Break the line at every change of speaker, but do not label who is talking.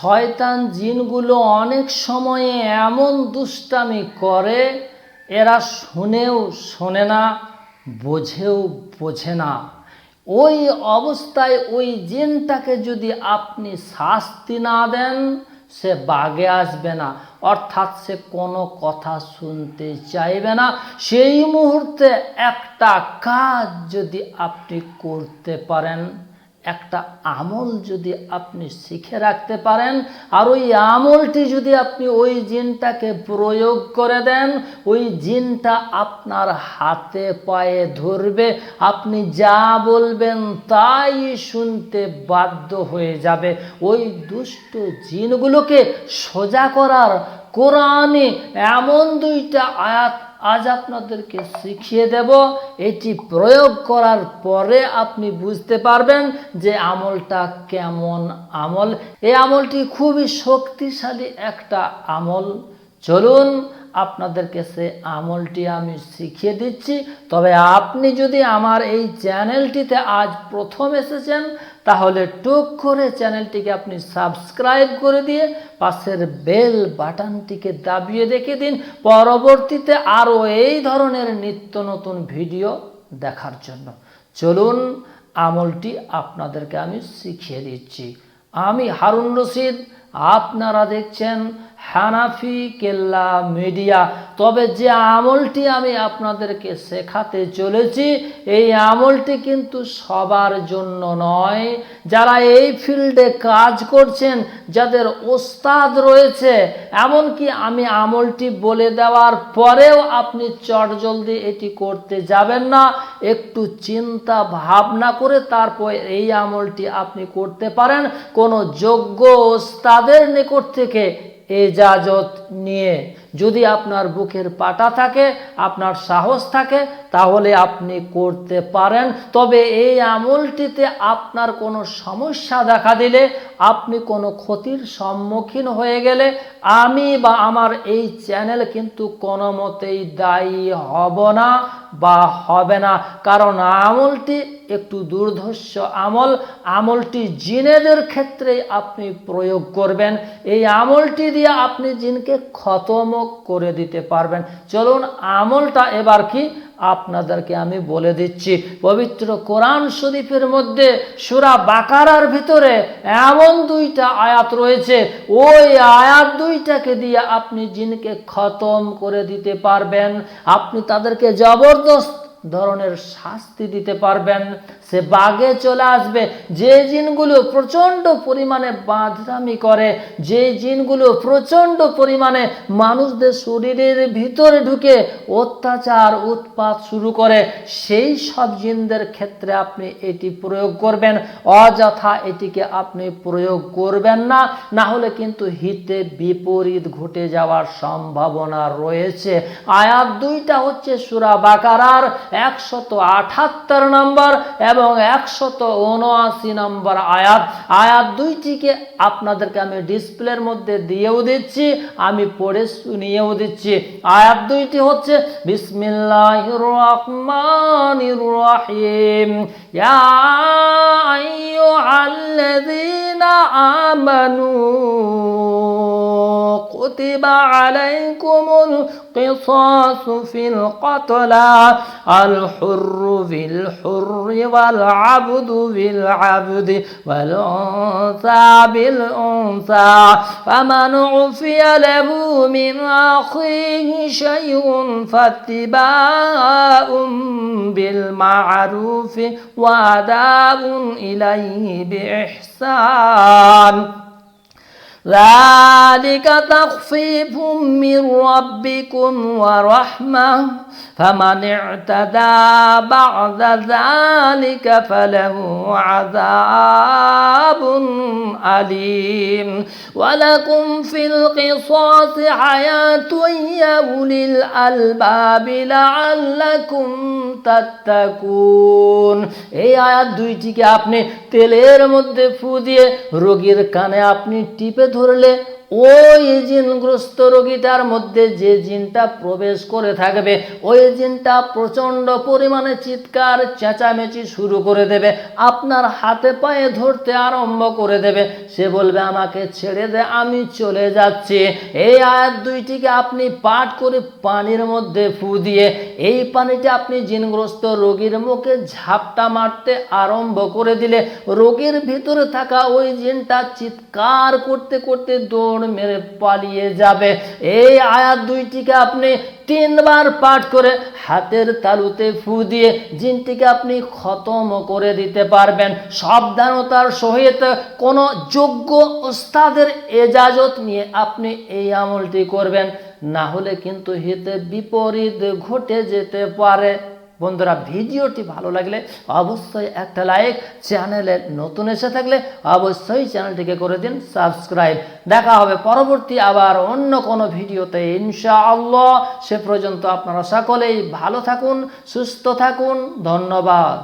শয়তান জিনগুলো অনেক সময়ে এমন দুষ্টামি করে, এরা শুনেও শোনে না, বোঝেও বোঝে না। ওই অবস্থায় ওই জিনটাকে যদি আপনি শাস্তি না দেন, সে বাগে আসবে না। অর্থাৎ সে কোনো কথা শুনতে চাইবে না। সেই মুহূর্তে একটা কাজ যদি আপনি করতে পারেন একটা আমল যদি আপনি শিখে রাখতে পারেন, আর ওই আমলটি যদি আপনি ওই জিনটাকে প্রয়োগ করে দেন, ওই জিনটা আপনার হাতে পায়ে ধরবে, আপনি যা বলবেন তাই শুনতে বাধ্য হয়ে যাবে। ওই দুষ্ট জিনগুলোকে সোজা করার কোরআনে এমন দুইটা আয়াত আজ আপনাদেরকে শিখিয়ে দেব, এটি প্রয়োগ করার পরে আপনি বুঝতে পারবেন যে আমলটা কেমন আমল। এই আমলটি খুবই শক্তিশালী একটা আমল। চলুন, আপনাদেরকে সে আমলটি আমি শিখিয়ে দিচ্ছি। তবে আপনি যদি আমার এই চ্যানেলটিতে আজ প্রথম এসেছেন তাহলে টুক করে চ্যানেলটিকে আপনি সাবস্ক্রাইব করে দিয়ে পাশের বেল বাটনটিকে দাবিয়ে রেখে দিন। পরবর্তীতে আরও এই ধরনের নিত্য নতুন ভিডিও দেখার জন্য। চলুন, আমলটি আপনাদেরকে আমি শিখিয়ে দিচ্ছি। আমি হারুন রশিদ, আপনারা দেখছেন হানাফি কেল্লা মিডিয়া। তবে যে আমলটি আমি আপনাদেরকে শেখাতে চলেছি, এই আমলটি কিন্তু সবার জন্য নয়। যারা এই ফিল্ডে কাজ করছেন, যাদের ওস্তাদ রয়েছে, এমনকি আমি আমলটি বলে দেওয়ার পরেও আপনি চটজলদি এটি করতে যাবেন না। একটু চিন্তা ভাবনা করে তারপর এই আমলটি আপনি করতে পারেন। কোনো যোগ্য ওস্তাদের নিকট থেকে এজাজত নিয়ে যদি আপনার বুকের পাটা থাকে, আপনার সাহস থাকে, তাহলে আপনি করতে পারেন। তবে এই আমলটিতে আপনার কোনো সমস্যা দেখা দিলে, আপনি কোনো ক্ষতির সম্মুখীন হয়ে গেলে আমি বা আমার এই চ্যানেল কিন্তু কোনো মতেই দায়ী হব না বা হবে না। কারণ আমলটি একটু দুর্ধর্ষ আমল। আমলটি জিনেদের ক্ষেত্রে আপনি প্রয়োগ করবেন। এই আমলটি দিয়ে আপনি জিনকে খতম করে দিতে পারবেন। চলুন, আমলটা এবার কি? আপনাদেরকে আমি বলে দিচ্ছি, পবিত্র কোরআন শরীফের মধ্যে সুরা বাকারার ভিতরে এমন দুইটা আয়াত রয়েছে। ওই আয়াত দুইটাকে দিয়ে আপনি জিনকে খতম করে দিতে পারবেন। আপনি তাদেরকে জবরদস্ত ধরনের শাস্তি দিতে পারবেন। সে বাগে চলে আসবে। যে জিনগুলো প্রচণ্ড পরিমাণে বাঁধরামি করে, যে জিনগুলো প্রচণ্ড পরিমাণে মানুষদের শরীরের ভিতরে ঢুকে অত্যাচার, উৎপাত শুরু করে, সেই সব জিনদের ক্ষেত্রে আপনি এটি প্রয়োগ করবেন। অযথা এটিকে আপনি প্রয়োগ করবেন না। না হলে কিন্তু হিতে বিপরীত ঘটে যাওয়ার সম্ভাবনা রয়েছে। আয়াত দুইটা হচ্ছে সুরা বাকারার। একশত আঠাত্তর নম্বর এবং একশত উনআশি নম্বর আয়াত। আয়াত দুইটিকে আপনাদেরকে আমি ডিসপ্লের মধ্যে দিয়েও দিচ্ছি, আমি পড়ে শুনিয়েও দিচ্ছি। আয়াত দুইটি হচ্ছে বিসমিল্লাহ রহমান রহিম ইয়া আমানু كتب عليكم القصاص في القتلى الحر بالحر والعبد بالعبد والأنثى بالأنثى فمن عفي له من أخيه شيء فاتباع بالمعروف وأداء إليه بإحسان. ذلك تخفيف من ربكم ورحمة فمن اعتدى بعد ذلك فله عذاب أليم ولكم في القصاص حياة يا أولي الألباب لعلكم تتقون এই আয়াত দুইটিকে আপনি তেলের মধ্যে ফু দিয়ে রোগীর কানে আপনি টিপে ধরলে ওই জিনগ্রস্ত রোগীটার মধ্যে যে জিনটা প্রবেশ করে থাকবে, ওই জিনটা প্রচণ্ড পরিমাণে চিৎকার, চেঁচামেচি শুরু করে দেবে, আপনার হাতে পায়ে ধরতে আরম্ভ করে দেবে। সে বলবে, আমাকে ছেড়ে দে, আমি চলে যাচ্ছি। এই আয়াত দুইটিকে আপনি পাঠ করে পানির মধ্যে ফু দিয়ে, এই পানিটা আপনি জিনগ্রস্ত রোগীর মুখে ঝাপটা মারতে আরম্ভ করে দিলে, রোগীর ভিতরে থাকা ওই জিনটা চিৎকার করতে করতে দৌড় মেরে পালিয়ে যাবে। এই আয়াত দুইটিকে আপনি তিনবার পাঠ করে হাতের তালুতে ফু দিয়ে জিনটিকে আপনি খতম করে দিতে পারবেন। সাবধানতার সহিত কোনো যোগ্য ওস্তাদের এজাজত নিয়ে আপনি এই আমলটি করবেন। না হলে কিন্তু হিতে বিপরীত ঘটে যেতে পারে। বন্ধুরা, ভিডিওটি ভালো লাগলে অবশ্যই একটা লাইক চ্যানেলে নতুন এসে থাকলে অবশ্যই চ্যানেলটিকে করে দিন সাবস্ক্রাইব দেখা হবে পরবর্তী আবার অন্য কোনো ভিডিওতে, ইনশাআল্লাহ। সে পর্যন্ত আপনারা সকলেই ভালো থাকুন, সুস্থ থাকুন। ধন্যবাদ।